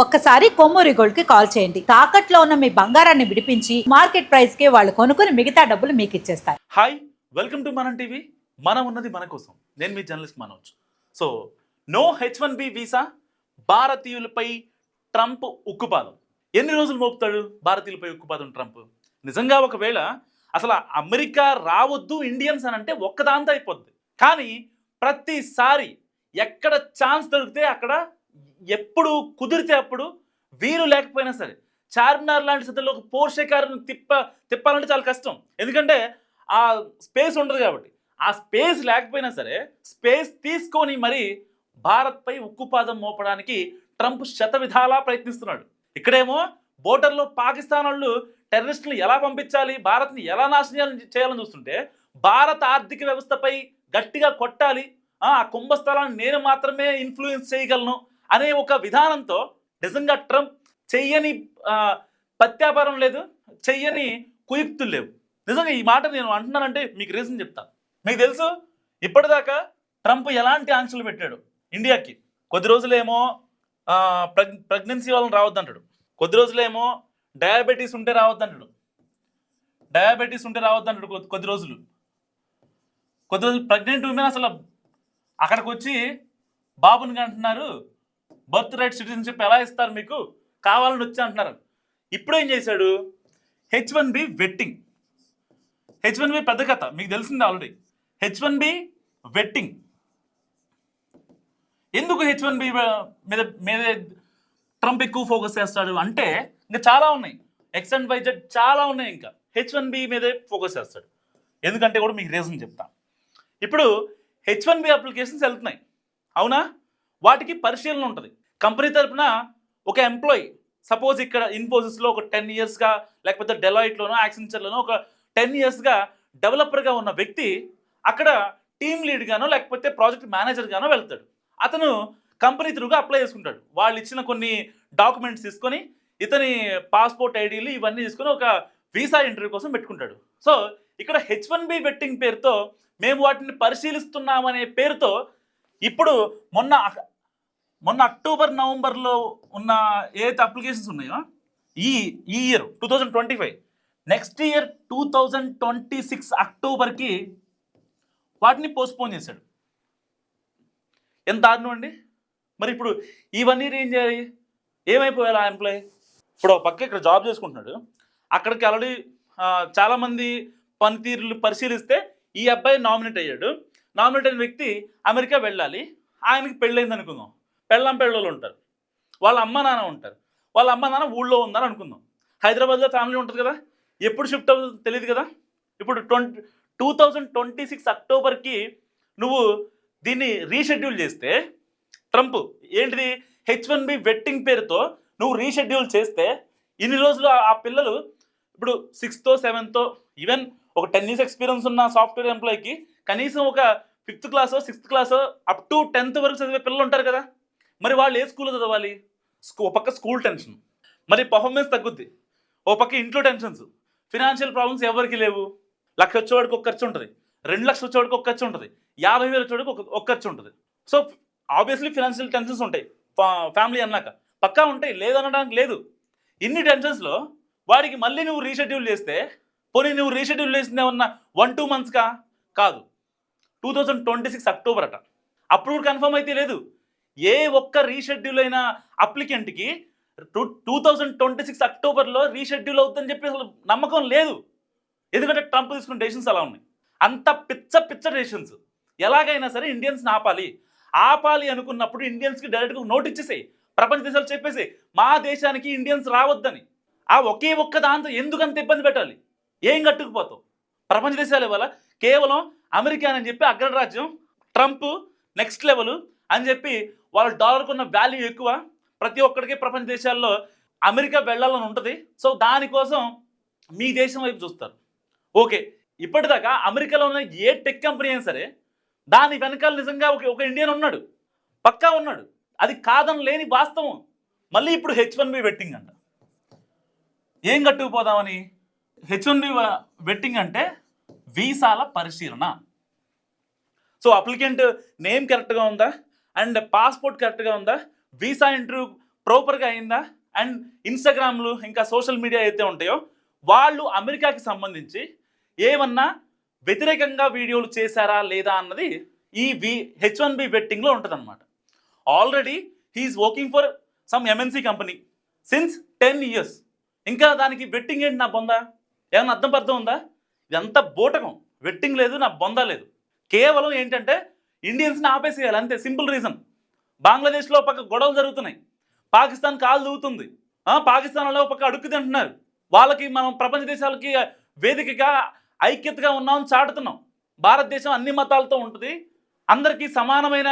ఒక్కసారి కొమ్మూరి గోల్డ్కి కాల్ చేయండి. తాకట్లో ఉన్న మీ బంగారాన్ని విడిపించి మార్కెట్ ప్రైస్కి వాళ్ళు కొనుక్కుని మిగతా డబ్బులు మీకు ఇచ్చేస్తారు hi welcome to Manam TV. మనం ఉన్నది మన కోసం. నేను మీ journalist Manoj. So no H one B visa భారతీయులపై Trump ఉక్కుపాదం. ఎన్ని రోజులు మోపుతాడు భారతీయులపై ఉక్కుపాదం ట్రంప్? నిజంగా ఒకవేళ అసలు అమెరికా రావద్దు ఇండియన్స్ అని అంటే ఒక్కదాంతో అయిపోద్ది. కానీ ప్రతిసారి ఎక్కడ ఛాన్స్ దొరికితే అక్కడ ఎప్పుడు కుదిరితే అప్పుడు వీలు లేకపోయినా సరే చార్మినార్ లాంటి సిద్ధంలో ఒక పోర్షే కారుని తిప్ప తిప్పాలంటే చాలా కష్టం. ఎందుకంటే ఆ స్పేస్ ఉండదు కాబట్టి. ఆ స్పేస్ లేకపోయినా సరే స్పేస్ తీసుకొని మరి భారత్పై ఉక్కుపాదం మోపడానికి ట్రంప్ శత విధాలా ప్రయత్నిస్తున్నాడు. ఇక్కడేమో బోర్డర్లో పాకిస్తాన్ వాళ్ళు టెర్రరిస్టులను ఎలా పంపించాలి భారత్ని ఎలా నాశనం చేయాలని- చూస్తుంటే భారత ఆర్థిక వ్యవస్థపై గట్టిగా కొట్టాలి. ఆ ఆ కుంభస్థలాన్ని నేను మాత్రమే ఇన్ఫ్లుయెన్స్ చేయగలను. అనే ఒక విధానంతో నిజంగా ట్రంప్ చెయ్యని ప్రత్యాపారం పత్యాపారం లేదు చెయ్యని కుయుక్తులు లేవు. నిజంగా ఈ మాట నేను అంటున్నానంటే మీకు రీజన్ చెప్తా. మీకు తెలుసు ఇప్పటిదాకా ట్రంప్ ఎలాంటి ఆంక్షలు పెట్టాడు ఇండియాకి? కొద్ది రోజులేమో ప్రెగ్ ప్రెగ్నెన్సీ వాళ్ళని రావద్దంటాడు. కొద్ది రోజులేమో డయాబెటీస్ ఉంటే రావద్దంటాడు. డయాబెటీస్ ఉంటే రావద్దంటాడు కొద్ది రోజులు. కొద్ది రోజులు ప్రెగ్నెంట్ ఉమెన్ అసలు అక్కడికి వచ్చి బాబుని అంటున్నారు బర్త్ రైట్ సిటిజన్షిప్ ఎలా ఇస్తారు మీకు? కావాలని వచ్చి అంటున్నారు. ఇప్పుడు ఏం చేశాడు? H one B vetting. H one B పెద్ద కథ మీకు తెలిసింది already. H one B vetting. ఎందుకు హెచ్ వన్ బి మీద మీద ట్రంప్ ఎక్కువ ఫోకస్ చేస్తాడు అంటే ఇంకా చాలా ఉన్నాయి. ఎక్స్ అండ్ వై జెడ్ చాలా ఉన్నాయి ఇంకా. హెచ్ వన్ బి మీదే ఫోకస్ చేస్తాడు. ఎందుకంటే కూడా మీకు రీజన్ చెప్తా. ఇప్పుడు హెచ్ వన్ బి అప్లికేషన్స్ వెళ్తున్నాయి. అవునా? వాటికి పరిశీలన ఉంటుంది. కంపెనీ తరఫున ఒక ఎంప్లాయీ సపోజ్ ఇక్కడ ఇన్ఫోసిస్లో ఒక టెన్ ఇయర్స్గా లేకపోతే డెలాయిట్లోనో యాక్సెంచర్లోనో ఒక టెన్ ఇయర్స్గా డెవలపర్గా ఉన్న వ్యక్తి అక్కడ టీమ్ లీడ్గానో లేకపోతే ప్రాజెక్ట్ మేనేజర్గానో వెళ్తాడు. అతను కంపెనీ త్రూగా అప్లై చేసుకుంటాడు. వాళ్ళు ఇచ్చిన కొన్ని డాక్యుమెంట్స్ తీసుకొని ఇతని పాస్పోర్ట్ ఐడీలు ఇవన్నీ తీసుకొని ఒక వీసా ఇంటర్వ్యూ కోసం పెట్టుకుంటాడు. సో ఇక్కడ హెచ్ వన్ బి వెట్టింగ్ పేరుతో మేము వాటిని పరిశీలిస్తున్నామనే పేరుతో ఇప్పుడు మొన్న మొన్న అక్టోబర్ నవంబర్లో ఉన్న ఏదైతే అప్లికేషన్స్ ఉన్నాయో ఈ ఈ year two thousand twenty five next year two thousand twenty six అక్టోబర్కి వాటిని పోస్ట్పోన్ చేశాడు. ఎంత దారుణం అండి? మరి ఇప్పుడు ఇవన్నీ ఏం చేయాలి? ఏమైపోయారు ఆ ఎంప్లాయీ? ఇప్పుడు పక్క ఇక్కడ జాబ్ చేసుకుంటున్నాడు. అక్కడికి ఆల్రెడీ చాలామంది పనితీరులు పరిశీలిస్తే ఈ అబ్బాయి నామినేట్ అయ్యాడు. నామినేట్ అయిన వ్యక్తి అమెరికా వెళ్ళాలి ఆయనకి పెళ్ళైంది అనుకుందాం. పెళ్ళం పెళ్ళలు ఉంటారు. వాళ్ళ అమ్మ నాన్న ఉంటారు. వాళ్ళ అమ్మ నాన్న ఊళ్ళో ఉందని అనుకుందాం. హైదరాబాద్లో ఫ్యామిలీ ఉంటుంది కదా? ఎప్పుడు షిఫ్ట్ అవుతుందో తెలియదు కదా? ఇప్పుడు twenty two thousand twenty six అక్టోబర్కి నువ్వు దీన్ని రీషెడ్యూల్ చేస్తే ట్రంప్ ఏంటిది? హెచ్ వన్ బి వెట్టింగ్ పేరుతో నువ్వు రీషెడ్యూల్ చేస్తే ఇన్ని రోజులు ఆ- ఆ పిల్లలు ఇప్పుడు సిక్స్తో సెవెన్తో ఈవెన్ ఒక టెన్ ఇయర్స్ ఎక్స్పీరియన్స్ ఉన్న సాఫ్ట్వేర్ ఎంప్లాయీకి కనీసం ఒక ఫిఫ్త్ క్లాసో సిక్స్త్ క్లాసో అప్ టు టెన్త్ వరకు చదివే పిల్లలు ఉంటారు కదా. మరి వాళ్ళు ఏ స్కూల్లో చదవాలి? స్కూ ఒక పక్క స్కూల్ టెన్షన్. మరి పర్ఫార్మెన్స్ తగ్గుద్ది. ఓ పక్క ఇంట్లో టెన్షన్స్. ఫినాన్షియల్ ప్రాబ్లమ్స్ ఎవరికి లేవు? లక్ష వచ్చేవాడికి ఒక ఖర్చు ఉంటుంది. రెండు లక్షలు వచ్చేవాడికి ఒక ఖర్చు ఉంటుంది. యాభై వేలు వచ్చేవాడికి ఒక ఒక ఖర్చు ఉంటుంది. సో ఆబ్వియస్లీ ఫినాన్షియల్ టెన్షన్స్ ఉంటాయి. ఫ్యామిలీ అన్నాక. పక్కా ఉంటాయి లేదనడానికి లేదు. ఇన్ని టెన్షన్స్లో వాడికి మళ్ళీ నువ్వు రీషెడ్యూల్ చేస్తే పోనీ నువ్వు రీషెడ్యూల్ చేసిందేమన్నా వన్ టూ మంత్స్కా కాదు. Two thousand twenty six October అట. అప్పుడు కూడా కన్ఫర్మ్ అయితే లేదు. ఏ ఒక్క రీషెడ్యూల్ అయిన అప్లికెంట్కి two two thousand twenty six అక్టోబర్లో రీషెడ్యూల్ అవుతుందని చెప్పి అసలు నమ్మకం లేదు. ఎందుకంటే ట్రంప్ తీసుకున్న డెసిషన్స్ అలా ఉన్నాయి. అంత పిచ్చ పిచ్చ డెసిషన్స్. ఎలాగైనా సరే ఇండియన్స్ని ఆపాలి. ఆపాలి అనుకున్నప్పుడు ఇండియన్స్కి డైరెక్ట్గా నోట్ ఇచ్చేసే ప్రపంచ దేశాలు చెప్పేసి మా దేశానికి ఇండియన్స్ రావద్దని. ఆ ఒకే ఒక్క దాంతో ఎందుకంత ఇబ్బంది పెట్టాలి? ఏం కట్టుకుపోతావు ప్రపంచ దేశాలు వల్ల కేవలం అమెరికా అని చెప్పి అగ్రరాజ్యం ట్రంప్ నెక్స్ట్ లెవెల్ అని చెప్పి వాళ్ళ డాలర్కు ఉన్న వాల్యూ ఎక్కువ. ప్రతి ఒక్కడికి ప్రపంచ దేశాల్లో అమెరికా వెళ్ళాలని ఉంటుంది. సో దానికోసం మీ దేశం వైపు చూస్తారు. ఓకే ఇప్పటిదాకా అమెరికాలో ఉన్న ఏ టెక్ కంపెనీ అయినా సరే దాని వెనకాల నిజంగా ఒక ఒక ఇండియన్ ఉన్నాడు. పక్కా ఉన్నాడు. అది కాదని లేని వాస్తవం. మళ్ళీ ఇప్పుడు హెచ్ వన్ బి వెట్టింగ్ అంట. ఏం కట్టుకుపోదామని? హెచ్ వన్ బి వెట్టింగ్ అంటే వీసాల పరిశీలన. సో అప్లికెంట్ నేమ్ కరెక్ట్గా ఉందా? అండ్ పాస్పోర్ట్ కరెక్ట్గా ఉందా? వీసా ఇంటర్వ్యూ ప్రాపర్గా అయిందా? అండ్ ఇన్స్టాగ్రామ్లు ఇంకా సోషల్ మీడియా అయితే ఉంటాయో వాళ్ళు అమెరికాకి సంబంధించి ఏమన్నా వ్యతిరేకంగా వీడియోలు చేశారా లేదా అన్నది ఈ వి హెచ్ వన్ బి బెట్టింగ్లో ఉంటుందన్నమాట. Already he is working for some MNC company since ten years. ఇంకా దానికి వెట్టింగ్ ఏంటి నా బొందా? ఏమన్నా అర్థం పర్థం ఉందా? ఇదంతా బోటకం. వెట్టింగ్ లేదు నా బొంద లేదు. కేవలం ఏంటంటే ఇండియన్స్ని ఆపేసేయాలి అంతే. Simple reason. బంగ్లాదేశ్లో ఒక పక్క గొడవలు జరుగుతున్నాయి. పాకిస్తాన్ కాలు దూగుతుంది పాకిస్తాన్లో ఒక పక్క అడుక్కు తింటున్నారు. వాళ్ళకి మనం ప్రపంచ దేశాలకి వేదికగా ఐక్యతగా ఉన్నామని చాటుతున్నాం. భారతదేశం అన్ని మతాలతో ఉంటుంది. అందరికీ సమానమైన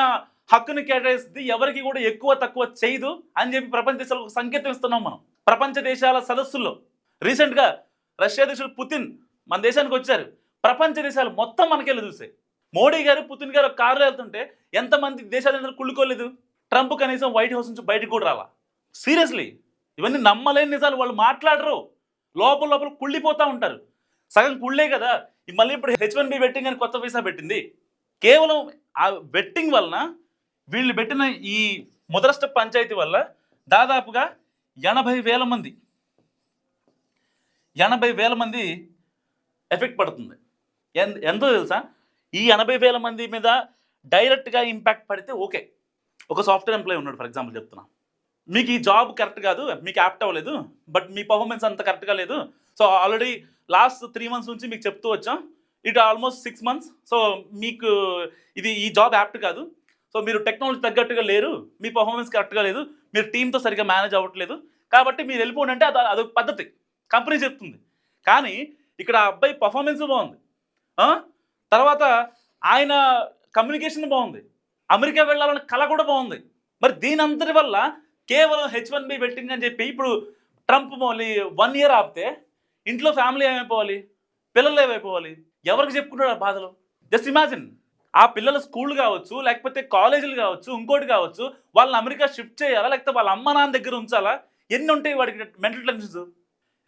హక్కుని కేటాయిస్తుంది. ఎవరికి కూడా ఎక్కువ తక్కువ చేయదు అని చెప్పి ప్రపంచ దేశాలకు సంకేతం ఇస్తున్నాం మనం. ప్రపంచ దేశాల సదస్సుల్లో. రీసెంట్గా రష్యా అధ్యక్షుడు పుతిన్ మన దేశానికి వచ్చారు. ప్రపంచ దేశాలు మొత్తం మనకెళ్ళి చూసాయి. మోడీ గారు పుతిన్ గారు కారులో వెళ్తుంటే ఎంతమంది దేశాలందరూ కుళ్ళుకోలేదు. ట్రంప్ కనీసం వైట్ హౌస్ నుంచి బయటకు కూడా రాలా. సీరియస్లీ ఇవన్నీ నమ్మలేని నిజాలు వాళ్ళు మాట్లాడరు. లోపల లోపల కుళ్ళిపోతూ ఉంటారు. సగం కుళ్ళే కదా. మళ్ళీ ఇప్పుడు హెచ్ వన్ బి బెట్టింగ్ అని కొత్త వీసా పెట్టింది. కేవలం ఆ బెట్టింగ్ వలన వీళ్ళు పెట్టిన ఈ ముదరష్ట పంచాయతీ వల్ల దాదాపుగా ఎనభై వేల మంది ఎనభై వేల మంది ఎఫెక్ట్ పడుతుంది. ఎంత ఎంతో తెలుసా? ఈ ఎనభై వేల మంది మీద డైరెక్ట్గా ఇంపాక్ట్ పడితే ఓకే ఒక సాఫ్ట్వేర్ ఎంప్లాయీ ఉన్నాడు ఫర్ ఎగ్జాంపుల్ చెప్తున్నా. మీకు ఈ జాబ్ కరెక్ట్ కాదు మీకు యాప్ట్ అవ్వలేదు బట్ మీ పర్ఫార్మెన్స్ అంత కరెక్ట్గా లేదు. So already last three months నుంచి మీకు చెప్తూ వచ్చాం. It almost six months so మీకు ఇది ఈ జాబ్ యాప్ట్ కాదు. సో మీరు టెక్నాలజీ తగ్గట్టుగా లేరు మీ పర్ఫార్మెన్స్ కరెక్ట్గా లేదు మీరు టీంతో సరిగ్గా మేనేజ్ అవ్వట్లేదు. కాబట్టి మీరు వెళ్ళిపోండి అంటే అది అదొక పద్ధతి. కంపెనీ చెప్తుంది. కానీ ఇక్కడ ఆ అబ్బాయి పర్ఫార్మెన్స్ బాగుంది. తర్వాత ఆయన కమ్యూనికేషన్ బాగుంది. అమెరికా వెళ్ళాలన్న కళ కూడా బాగుంది. మరి దీని అంతటి వల్ల కేవలం హెచ్ వన్ బి పెట్టింది అని చెప్పి ఇప్పుడు ట్రంప్ మళ్ళీ వన్ ఇయర్ ఆపితే ఇంట్లో ఫ్యామిలీ ఏమైపోవాలి? పిల్లలు ఏమైపోవాలి? ఎవరికి చెప్పుకుంటాడు ఆ బాధలు? Just imagine. ఆ పిల్లల స్కూల్ కావచ్చు లేకపోతే కాలేజీలు కావచ్చు ఇంకోటి కావచ్చు వాళ్ళని అమెరికా షిఫ్ట్ చేయాలా? లేకపోతే వాళ్ళ అమ్మ నాన్న దగ్గర ఉంచాలా? ఎన్ని ఉంటాయి వాడికి మెంటల్ టెన్షన్స్?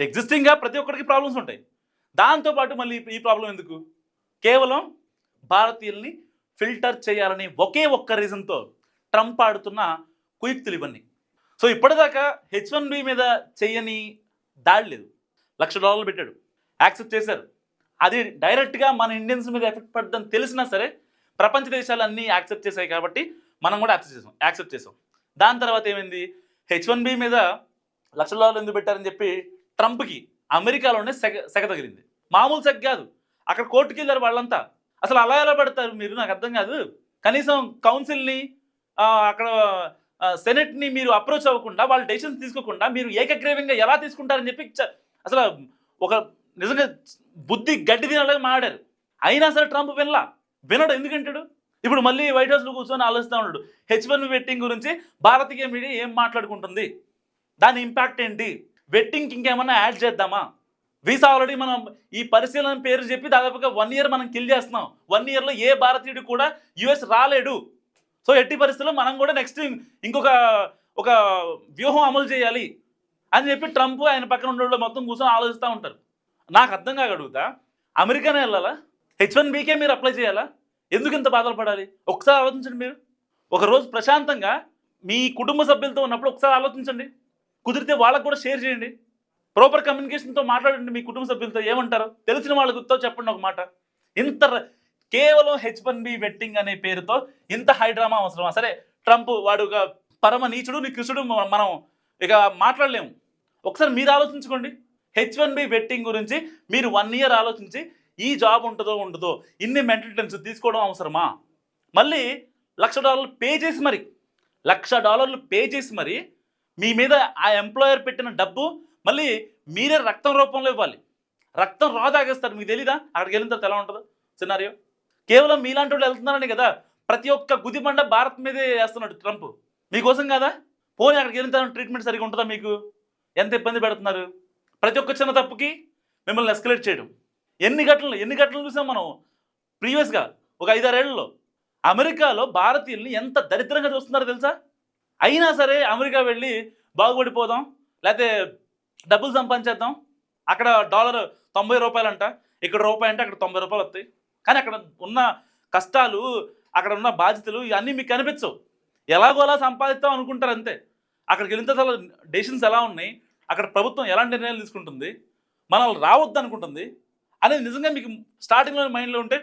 ఎగ్జిస్టింగ్గా ప్రతి ఒక్కరికి ప్రాబ్లమ్స్ ఉంటాయి. దాంతోపాటు మళ్ళీ ఈ ప్రాబ్లం ఎందుకు? కేవలం భారతీయుల్ని ఫిల్టర్ చేయాలని ఒకే ఒక్క రీజన్తో ట్రంప్ ఆడుతున్న కుయుక్తులు ఇవన్నీ. సో ఇప్పటిదాకా హెచ్ వన్ బి మీద చేయని దాడి లేదు. లక్ష డాలర్లు పెట్టాడు. యాక్సెప్ట్ చేశారు. అది డైరెక్ట్గా మన ఇండియన్స్ మీద ఎఫెక్ట్ పడుతుందని తెలిసినా సరే ప్రపంచ దేశాలు అన్నీ యాక్సెప్ట్ చేశాయి కాబట్టి మనం కూడా యాక్సెప్ట్ చేసాం యాక్సెప్ట్ చేసాం. దాని తర్వాత ఏమైంది? హెచ్ వన్ బి మీద లక్ష డాలర్లు ఎందుకు పెట్టారని చెప్పి ట్రంప్కి అమెరికాలోనే సెగ సెగ తగిలింది. మామూలు సెగ కాదు. అక్కడ కోర్టుకి వెళ్ళారు వాళ్ళంతా. అసలు అలా ఎలా పెడతారు మీరు? నాకు అర్థం కాదు. కనీసం కౌన్సిల్ని అక్కడ సెనెట్ని మీరు అప్రోచ్ అవ్వకుండా వాళ్ళు డెసిషన్స్ తీసుకోకుండా మీరు ఏకగ్రీవంగా ఎలా తీసుకుంటారని చెప్పి అసలు ఒక నిజంగా బుద్ధి గడ్డి తినలాగా మాడారు అయినా సరే ట్రంప్ వినలా. వినడు ఎందుకంటాడు? ఇప్పుడు మళ్ళీ వైట్ హౌస్లో కూర్చొని ఆలోచిస్తూ ఉన్నాడు. హెచ్ వన్ వెట్టింగ్ గురించి భారతీయ మీడియా ఏం మాట్లాడుకుంటుంది? దాని ఇంపాక్ట్ ఏంటి? వెట్టింగ్కి ఇంకేమన్నా యాడ్ చేద్దామా? వీసా ఆల్రెడీ మనం ఈ పరిశీలన పేరు చెప్పి దాదాపుగా వన్ ఇయర్ మనం కిల్ చేస్తున్నాం. వన్ ఇయర్లో ఏ భారతీయుడు కూడా యుఎస్ రాలేడు. సో ఎట్టి పరిస్థితుల్లో మనం కూడా నెక్స్ట్ ఇంకొక ఒక వ్యూహం అమలు చేయాలి అని చెప్పి ట్రంప్ ఆయన పక్కన ఉన్న మొత్తం కూర్చొని ఆలోచిస్తూ ఉంటారు. నాకు అర్థం కాక అమెరికానే వెళ్ళాలా? హెచ్ వన్ బీకే మీరు అప్లై చేయాలా? ఎందుకు ఇంత బాధలు పడాలి ఒకసారి ఆలోచించండి మీరు. ఒకరోజు ప్రశాంతంగా మీ కుటుంబ సభ్యులతో ఉన్నప్పుడు ఒకసారి ఆలోచించండి. కుదిరితే వాళ్ళకు కూడా షేర్ చేయండి. ప్రాపర్ కమ్యూనికేషన్తో మాట్లాడండి మీ కుటుంబ సభ్యులతో ఏమంటారు? తెలిసిన వాళ్ళతో చెప్పండి ఒక మాట. ఇంత కేవలం హెచ్ వన్ బి వెట్టింగ్ అనే పేరుతో ఇంత హైడ్రామా అవసరమా? సరే ట్రంప్ వాడు ఒక పరమ నీచుడు నికృష్టుడు కృషుడు మనం ఇక మాట్లాడలేము. ఒకసారి మీరు ఆలోచించుకోండి. హెచ్ వన్ బి వెట్టింగ్ గురించి మీరు వన్ ఇయర్ ఆలోచించి ఈ జాబ్ ఉంటుందో ఉండదో ఇన్ని మెంటల్ తీసుకోవడం అవసరమా? మళ్ళీ లక్ష డాలర్లు పే చేసి మరి లక్ష డాలర్లు పే చేసి మరి మీ మీద ఆ ఎంప్లాయర్ పెట్టిన డబ్బు మళ్ళీ మీరే రక్తం రూపంలో ఇవ్వాలి. రక్తం రా తాగేస్తారు మీకు తెలీదా? అక్కడికి వెళ్ళిన తర్వాత ఎలా ఉంటుందో? సినారియో కేవలం మీలాంటి వాళ్ళు వెళ్తున్నారని కదా? ప్రతి ఒక్క గుదిబండ భారత్ మీదే వేస్తున్నాడు ట్రంప్ మీకోసం కదా? పోనీ అక్కడికి వెళ్ళిన తర్వాత ట్రీట్మెంట్ సరిగా ఉంటుందా మీకు? ఎంత ఇబ్బంది పెడుతున్నారు? ప్రతి ఒక్క చిన్న తప్పుకి మిమ్మల్ని ఎస్కలేట్ చేయడం. ఎన్ని గంటలు ఎన్ని ఘటనలు చూసాం మనం? ప్రీవియస్గా ఒక ఐదారేళ్ళలో అమెరికాలో భారతీయుల్ని ఎంత దరిద్రంగా చూస్తున్నారో తెలుసా? అయినా సరే అమెరికా వెళ్ళి బాగుపడిపోదాం లేకపోతే డబ్బులు సంపాదించేద్దాం. అక్కడ డాలర్ తొంభై రూపాయలంట. ఇక్కడ రూపాయి అంటే అక్కడ తొంభై రూపాయలు వస్తాయి. కానీ అక్కడ ఉన్న కష్టాలు అక్కడ ఉన్న బాధ్యతలు ఇవన్నీ మీకు కనిపించవు. ఎలాగోలా సంపాదిస్తాం అనుకుంటారు అంతే. అక్కడికి వెళ్ళిన తర్వాత డెసిషన్స్ ఎలా ఉన్నాయి? అక్కడ ప్రభుత్వం ఎలాంటి నిర్ణయాలు తీసుకుంటుంది? మనల్ని రావద్దు అనుకుంటుంది. అనేది నిజంగా మీకు స్టార్టింగ్లో మైండ్లో ఉంటే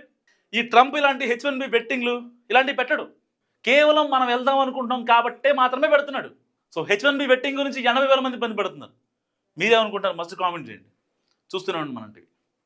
ఈ ట్రంప్ ఇలాంటి హెచ్ వన్ బి బెట్టింగ్లు ఇలాంటివి పెట్టడు. కేవలం మనం వెళ్దాం అనుకుంటాం కాబట్టే మాత్రమే పెడుతున్నాడు. So H one B vetting గురించి ఎనభై వేల మంది పని పెడుతున్నారు మీరేమనుకుంటారు? మస్ట్ కామెంట్ చేయండి. చూస్తూనే ఉండండి